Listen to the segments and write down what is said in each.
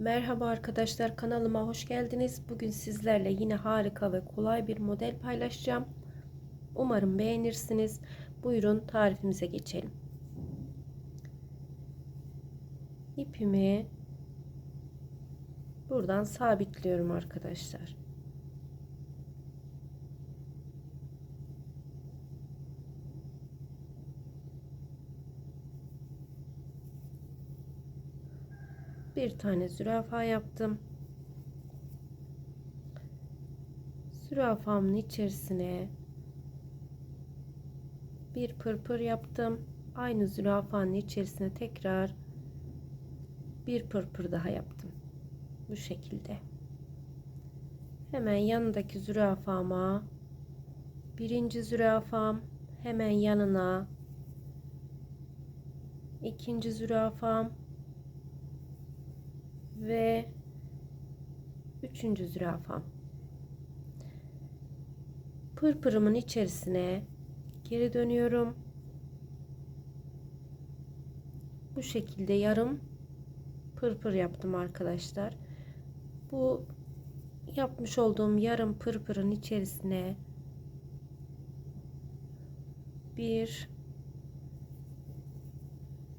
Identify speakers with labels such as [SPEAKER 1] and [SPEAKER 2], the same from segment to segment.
[SPEAKER 1] Merhaba arkadaşlar kanalıma hoş geldiniz. Bugün sizlerle yine harika ve kolay bir model paylaşacağım. Umarım beğenirsiniz. Buyurun tarifimize geçelim. İpimi buradan sabitliyorum arkadaşlar. Bir tane zürafa yaptım. Zürafamın içerisine bir pırpır yaptım. Aynı zürafanın içerisine tekrar bir pırpır daha yaptım. Bu şekilde. Hemen yanındaki zürafama birinci zürafam hemen yanına ikinci zürafam ve üçüncü zürafam. Pırpırımın içerisine geri dönüyorum. Bu şekilde yarım pırpır yaptım arkadaşlar. Bu yapmış olduğum yarım pırpırın içerisine bir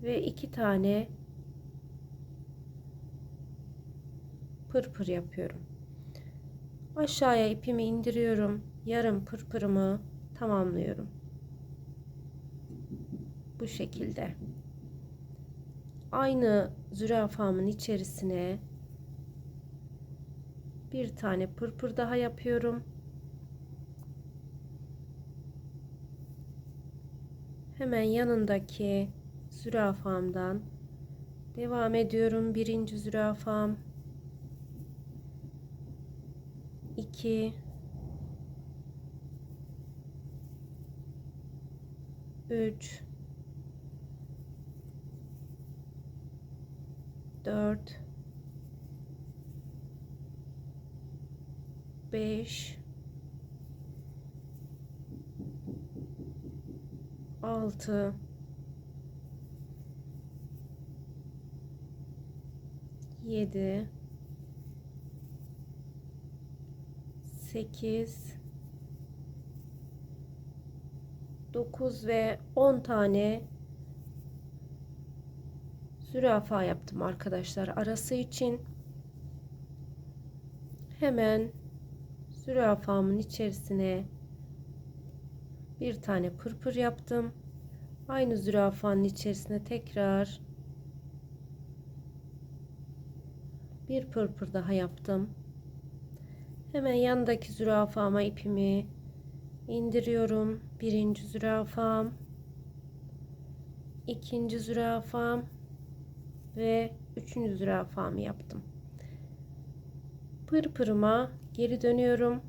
[SPEAKER 1] ve iki tane pırpır yapıyorum. Aşağıya ipimi indiriyorum. Yarım pırpırımı tamamlıyorum. Bu şekilde. Aynı zürafamın içerisine bir tane pırpır daha yapıyorum. Hemen yanındaki zürafamdan devam ediyorum. Birinci zürafam 2 3 4 5 6 7 8 9 ve 10 tane zürafa yaptım arkadaşlar arası için. Hemen zürafamın içerisine bir tane pırpır yaptım. Aynı zürafanın içerisine tekrar bir pırpır daha yaptım Hemen yandaki zürafama ipimi indiriyorum. Birinci zürafam, ikinci zürafam ve üçüncü zürafamı yaptım. Pırpırıma geri dönüyorum.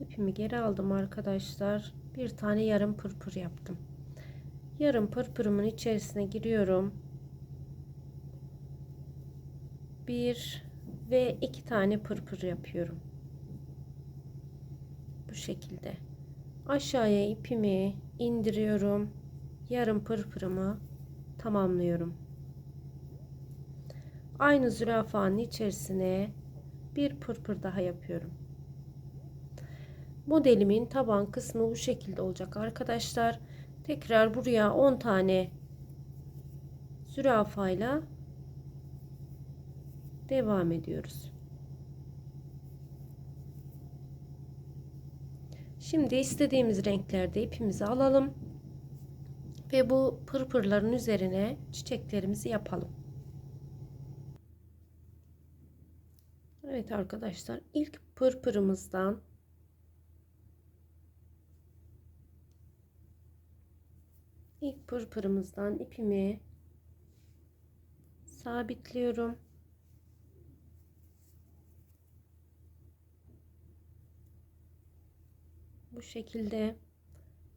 [SPEAKER 1] İpimi geri aldım arkadaşlar. Bir tane yarım pırpır yaptım. Yarım pırpırımın içerisine giriyorum. Bir ve iki tane pırpır yapıyorum. Bu şekilde. Aşağıya ipimi indiriyorum. Yarım pırpırımı tamamlıyorum. Aynı zürafanın içerisine bir pırpır daha yapıyorum. Modelimin taban kısmı bu şekilde olacak arkadaşlar. Tekrar buraya 10 tane zürafayla devam ediyoruz. Şimdi istediğimiz renklerde ipimizi alalım ve bu pırpırların üzerine çiçeklerimizi yapalım. Evet arkadaşlar ilk pırpırımızdan ilk pırpırımızdan ipimi sabitliyorum. Bu şekilde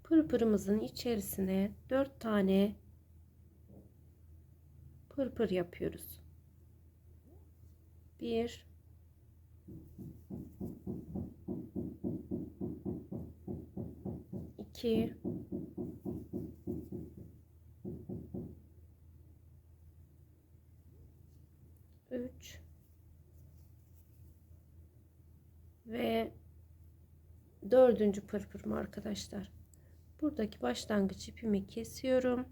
[SPEAKER 1] pırpırımızın içerisine 4 tane pırpır yapıyoruz. 1 2 3 3 ve dördüncü pırpırım arkadaşlar. Buradaki başlangıç ipimi kesiyorum.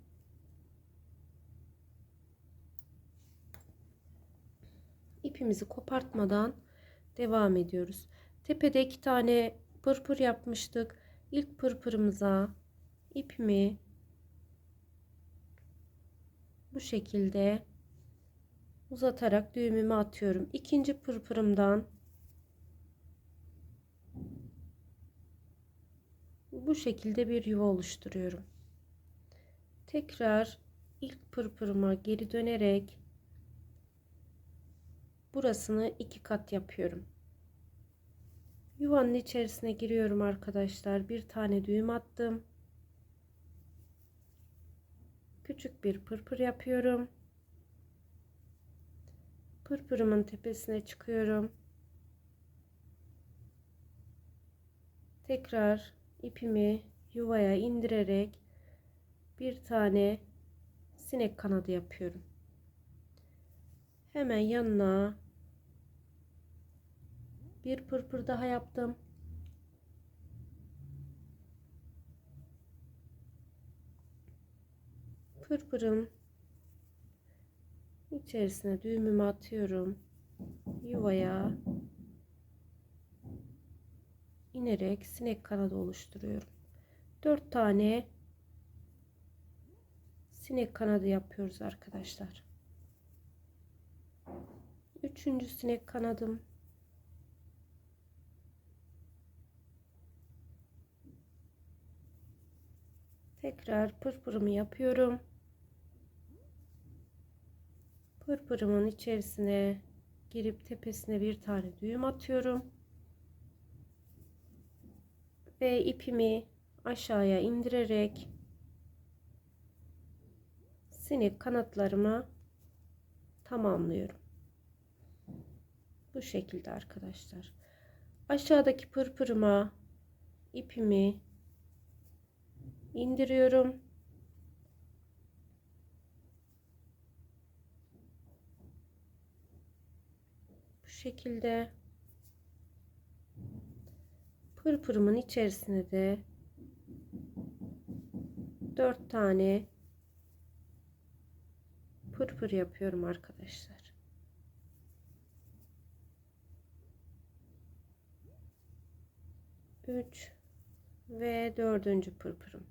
[SPEAKER 1] İpimizi kopartmadan devam ediyoruz. Tepede iki tane pırpır yapmıştık. İlk pırpırımıza ipimi bu şekilde uzatarak düğümümü atıyorum. İkinci pırpırımdan bu şekilde bir yuva oluşturuyorum. Tekrar ilk pırpırıma geri dönerek burasını iki kat yapıyorum. Yuvanın içerisine giriyorum arkadaşlar. Bir tane düğüm attım. Küçük bir pırpır yapıyorum. Pırpırımın tepesine çıkıyorum. Tekrar ipimi yuvaya indirerek bir tane sinek kanadı yapıyorum. Hemen yanına bir pırpır daha yaptım. Pırpırın içerisine düğümümü atıyorum. Yuvaya inerek sinek kanadı oluşturuyorum. 4 tane sinek kanadı yapıyoruz arkadaşlar. Üçüncü sinek kanadım. Tekrar pırpırımı yapıyorum. Pırpırımın içerisine girip tepesine bir tane düğüm atıyorum. Ve ipimi aşağıya indirerek sinek kanatlarımı tamamlıyorum. Bu şekilde arkadaşlar. Aşağıdaki pırpırıma ipimi indiriyorum. Bu şekilde pırpırımın içerisine de 4 tane pırpır yapıyorum arkadaşlar. Üç ve dördüncü pırpırım.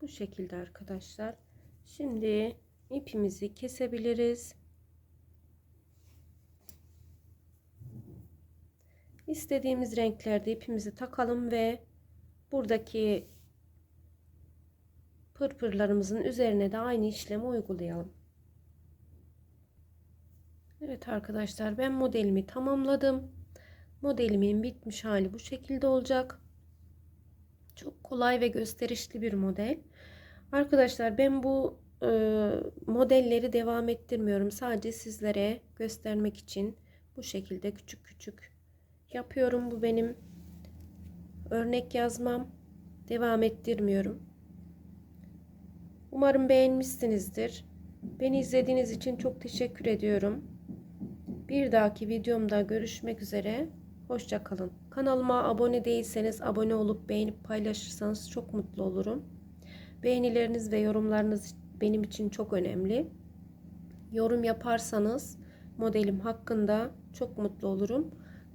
[SPEAKER 1] Bu şekilde arkadaşlar. Şimdi ipimizi kesebiliriz. İstediğimiz renklerde ipimizi takalım ve buradaki pırpırlarımızın üzerine de aynı işlemi uygulayalım. Evet arkadaşlar ben modelimi tamamladım. Modelimin bitmiş hali bu şekilde olacak. Çok kolay ve gösterişli bir model. Arkadaşlar ben bu e, modelleri devam ettirmiyorum. Sadece sizlere göstermek için bu şekilde küçük küçük yapıyorum. Bu benim örnek yazmam. Devam ettirmiyorum. Umarım beğenmişsinizdir. Beni izlediğiniz için çok teşekkür ediyorum. Bir dahaki videomda görüşmek üzere. Hoşçakalın. Kanalıma abone değilseniz abone olup beğenip paylaşırsanız çok mutlu olurum. Beğenileriniz ve yorumlarınız benim için çok önemli. Yorum yaparsanız modelim hakkında çok mutlu olurum.